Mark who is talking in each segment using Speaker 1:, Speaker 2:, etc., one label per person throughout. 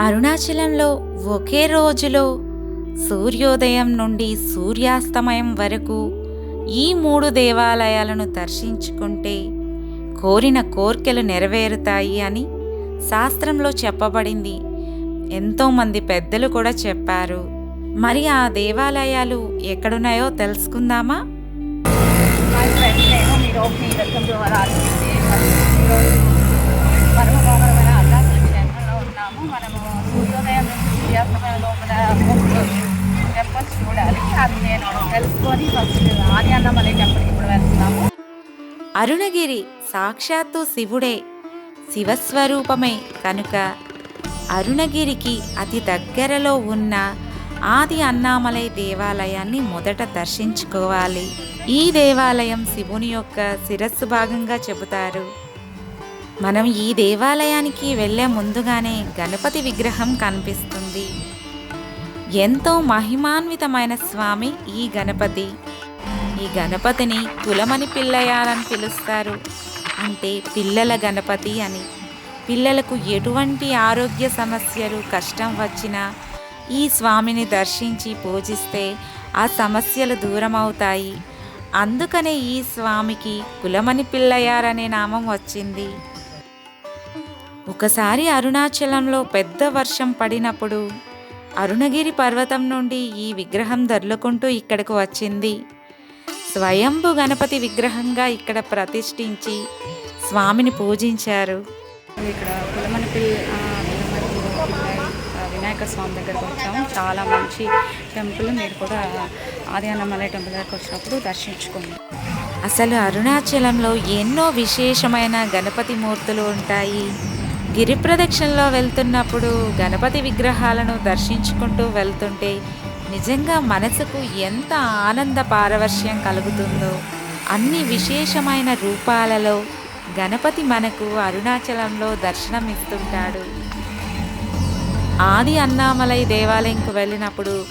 Speaker 1: అరుణాచలంలో ఒకే రోజులో సూర్యోదయం నుండి సూర్యాస్తమయం వరకు ఈ మూడు దేవాలయాలను దర్శించుకుంటే కోరిన కోర్కెలు నెరవేరుతాయి అని శాస్త్రంలో చెప్పబడింది. ఎంతోమంది పెద్దలు కూడా చెప్పారు. మరి ఆ దేవాలయాలు ఎక్కడున్నాయో తెలుసుకుందామా? అరుణగిరి సాక్షాత్తు శివుడే శివస్వరూపమే. కనుక అరుణగిరికి అతి దగ్గరలో ఉన్న ఆది అన్నామలై దేవాలయాన్ని మొదట దర్శించుకోవాలి. ఈ దేవాలయం శివుని యొక్క శిరస్సు భాగంగా చెబుతారు. మనం ఈ దేవాలయానికి వెళ్ళే ముందుగానే గణపతి విగ్రహం కనిపిస్తుంది. ఎంతో మహిమాన్వితమైన స్వామి ఈ గణపతి. ఈ గణపతిని కులమని పిల్లయాలని పిలుస్తారు. అంటే పిల్లల గణపతి అని. పిల్లలకు ఎటువంటి ఆరోగ్య సమస్యలు కష్టం వచ్చినా ఈ స్వామిని దర్శించి పూజిస్తే ఆ సమస్యలు దూరం అవుతాయి అందుకనే ఈ స్వామికి కులమణి పిల్లయ్యారనే నామం వచ్చింది. ఒకసారి అరుణాచలంలో పెద్ద వర్షం పడినప్పుడు అరుణగిరి పర్వతం నుండి ఈ విగ్రహం దొర్లుకుంటూ ఇక్కడకు వచ్చింది. స్వయంభు గణపతి విగ్రహంగా ఇక్కడ ప్రతిష్ఠించి స్వామిని పూజించారు.
Speaker 2: ఇక్కడ కులమని పిల్ల వినాయక స్వామి దగ్గరకు వచ్చాము చాలా మంచి టెంపుల్. మీరు కూడా ఆది అన్నమలై టెంపుల్ దగ్గరకు వచ్చినప్పుడు దర్శించుకోండి.
Speaker 1: అసలు అరుణాచలంలో ఎన్నో విశేషమైన గణపతి మూర్తులు ఉంటాయి. గిరి ప్రదక్షిణలో వెళ్తున్నప్పుడు గణపతి విగ్రహాలను దర్శించుకుంటూ వెళ్తుంటే నిజంగా మనసుకు ఎంత ఆనంద పారవర్ష్యం కలుగుతుందో అన్ని విశేషమైన రూపాలలో గణపతి మనకు అరుణాచలంలో దర్శనమిస్తుంటాడు ఆది అన్నామలై దేవాలయంకు వెళ్ళినప్పుడు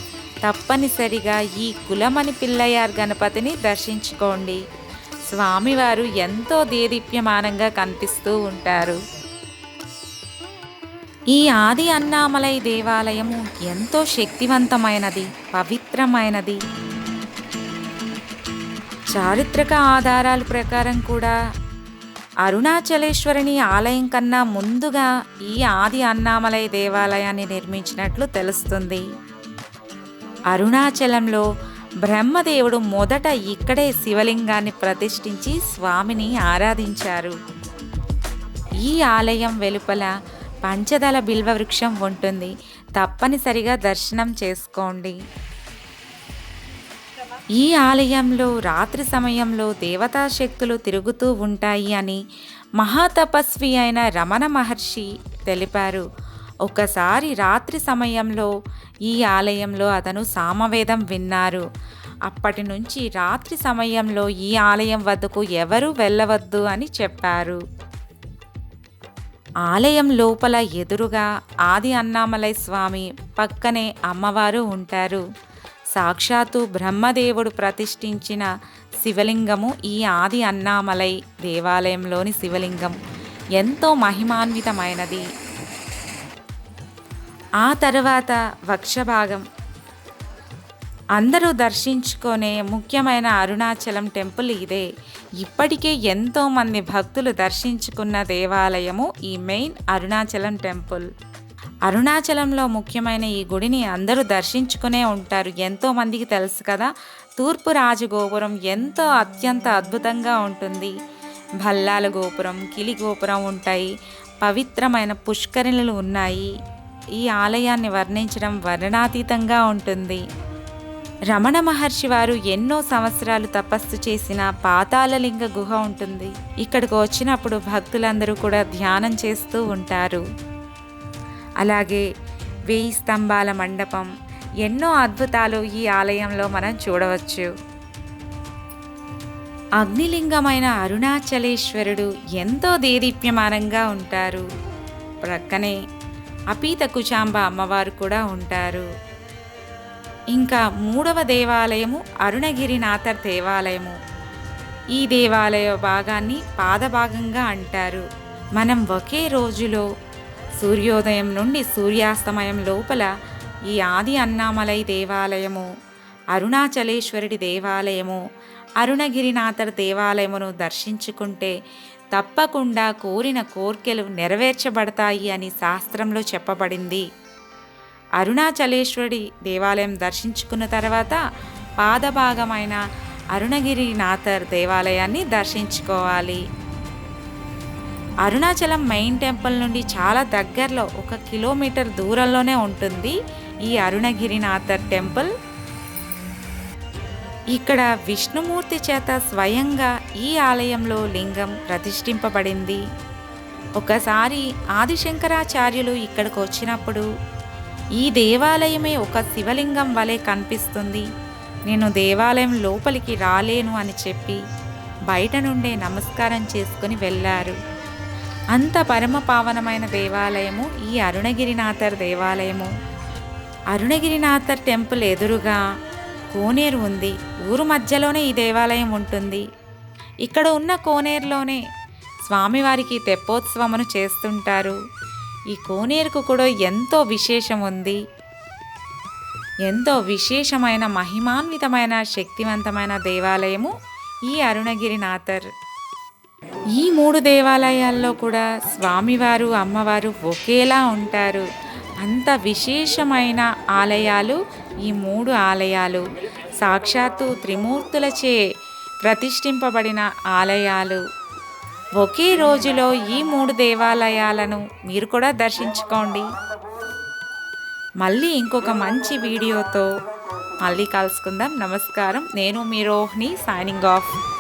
Speaker 1: తప్పనిసరిగా ఈ కులమణి పిల్లయార్ గణపతిని దర్శించుకోండి. స్వామివారు ఎంతో దేదీప్యమానంగా కనిపిస్తూ ఉంటారు. ఈ ఆది అన్నామలై దేవాలయము ఎంతో శక్తివంతమైనది పవిత్రమైనది. చారిత్రక ఆధారాల ప్రకారం కూడా అరుణాచలేశ్వరిని ఆలయం కన్నా ముందుగా ఈ ఆది అన్నామలై దేవాలయాన్ని నిర్మించినట్లు తెలుస్తుంది. అరుణాచలంలో బ్రహ్మదేవుడు మొదట ఇక్కడే శివలింగాన్ని ప్రతిష్ఠించి స్వామిని ఆరాధించారు. ఈ ఆలయం వెలుపల పంచదళ బిల్వ వృక్షం ఉంటుంది. తప్పనిసరిగా దర్శనం చేసుకోండి. ఈ ఆలయంలో రాత్రి సమయంలో దేవతా శక్తులు తిరుగుతూ ఉంటాయి అని మహాతపస్వి అయిన రమణ మహర్షి తెలిపారు. ఒకసారి రాత్రి సమయంలో ఈ ఆలయంలో అతను సామవేదం విన్నారు. అప్పటి నుంచి రాత్రి సమయంలో ఈ ఆలయం వద్దకు ఎవరూ వెళ్ళవద్దు అని చెప్పారు. ఆలయం లోపల ఎదురుగా ఆది అన్నామలై స్వామి పక్కనే అమ్మవారు ఉంటారు. సాక్షాత్తు బ్రహ్మదేవుడు ప్రతిష్ఠించిన శివలింగము ఈ ఆది అన్నామలై దేవాలయంలోని శివలింగం. ఎంతో మహిమాన్వితమైనది. ఆ తర్వాత వక్షభాగం. అందరూ దర్శించుకునే ముఖ్యమైన అరుణాచలం టెంపుల్ ఇదే. ఇప్పటికే ఎంతోమంది భక్తులు దర్శించుకున్న దేవాలయము ఈ మెయిన్ అరుణాచలం టెంపుల్. అరుణాచలంలో ముఖ్యమైన ఈ గుడిని అందరూ దర్శించుకునే ఉంటారు. ఎంతో మందికి తెలుసు కదా తూర్పు రాజగోపురం ఎంతో అత్యంత అద్భుతంగా ఉంటుంది. భల్లాల గోపురం కిలి గోపురం ఉంటాయి. పవిత్రమైన పుష్కరిణులు ఉన్నాయి. ఈ ఆలయాన్ని వర్ణించడం వర్ణనాతీతంగా ఉంటుంది. రమణ మహర్షి వారు ఎన్నో సంవత్సరాలు తపస్సు చేసిన పాతాళలింగ గుహ ఉంటుంది. ఇక్కడికి వచ్చినప్పుడు భక్తులందరూ కూడా ధ్యానం చేస్తూ ఉంటారు. అలాగే వేయి స్తంభాల మండపం ఎన్నో అద్భుతాలు ఈ ఆలయంలో మనం చూడవచ్చు. అగ్నిలింగమైన అరుణాచలేశ్వరుడు ఎంతో దేదీప్యమానంగా ఉంటారు. ప్రక్కనే అపీత కుచాంబ అమ్మవారు కూడా ఉంటారు. ఇంకా మూడవ దేవాలయము అరుణగిరినాథర్ దేవాలయము. ఈ దేవాలయ భాగాన్ని పాదభాగంగా అంటారు. మనం ఒకే రోజులో సూర్యోదయం నుండి సూర్యాస్తమయం లోపల ఈ ఆది అన్నామలై దేవాలయము అరుణాచలేశ్వరుడి దేవాలయము అరుణగిరినాథర్ దేవాలయమును దర్శించుకుంటే తప్పకుండా కోరిన కోర్కెలు నెరవేర్చబడతాయి అని శాస్త్రంలో చెప్పబడింది. అరుణాచలేశ్వరి దేవాలయం దర్శించుకున్న తర్వాత పాదభాగమైన అరుణగిరినాథర్ దేవాలయాన్ని దర్శించుకోవాలి. అరుణాచలం మెయిన్ టెంపుల్ నుండి చాలా దగ్గరలో ఒక కిలోమీటర్ దూరంలోనే ఉంటుంది ఈ అరుణగిరినాథర్ టెంపుల్. ఇక్కడ విష్ణుమూర్తి చేత స్వయంగా ఈ ఆలయంలో లింగం ప్రతిష్ఠింపబడింది. ఒకసారి ఆదిశంకరాచార్యులు ఇక్కడికి వచ్చినప్పుడు ఈ దేవాలయమే ఒక శివలింగం వలె కనిపిస్తుంది. నేను దేవాలయం లోపలికి రాలేను అని చెప్పి బయట నుండే నమస్కారం చేసుకుని వెళ్ళారు. అంత పరమ పావనమైన దేవాలయము ఈ అరుణగిరినాథర్ దేవాలయము. అరుణగిరినాథర్ టెంపుల్ ఎదురుగా కోనేరు ఉంది. ఊరు మధ్యలోనే ఈ దేవాలయం ఉంటుంది. ఇక్కడ ఉన్న కోనేరులోనే స్వామివారికి తెప్పోత్సవమును చేస్తుంటారు. ఈ కోనేరుకు కూడా ఎంతో విశేషం ఉంది. ఎంతో విశేషమైన మహిమాన్వితమైన శక్తివంతమైన దేవాలయము ఈ అరుణగిరినాథర్. ఈ మూడు దేవాలయాల్లో కూడా స్వామివారు అమ్మవారు ఒకేలా ఉంటారు. అంత విశేషమైన ఆలయాలు ఈ మూడు ఆలయాలు. సాక్షాత్తు త్రిమూర్తులచే ప్రతిష్ఠింపబడిన ఆలయాలు. ఒకే రోజులో ఈ మూడు దేవాలయాలను మీరు కూడా దర్శించుకోండి. మళ్ళీ ఇంకొక మంచి వీడియోతో మళ్ళీ కలుసుకుందాం. నమస్కారం. నేను మీ రోహిణి సైనింగ్ ఆఫ్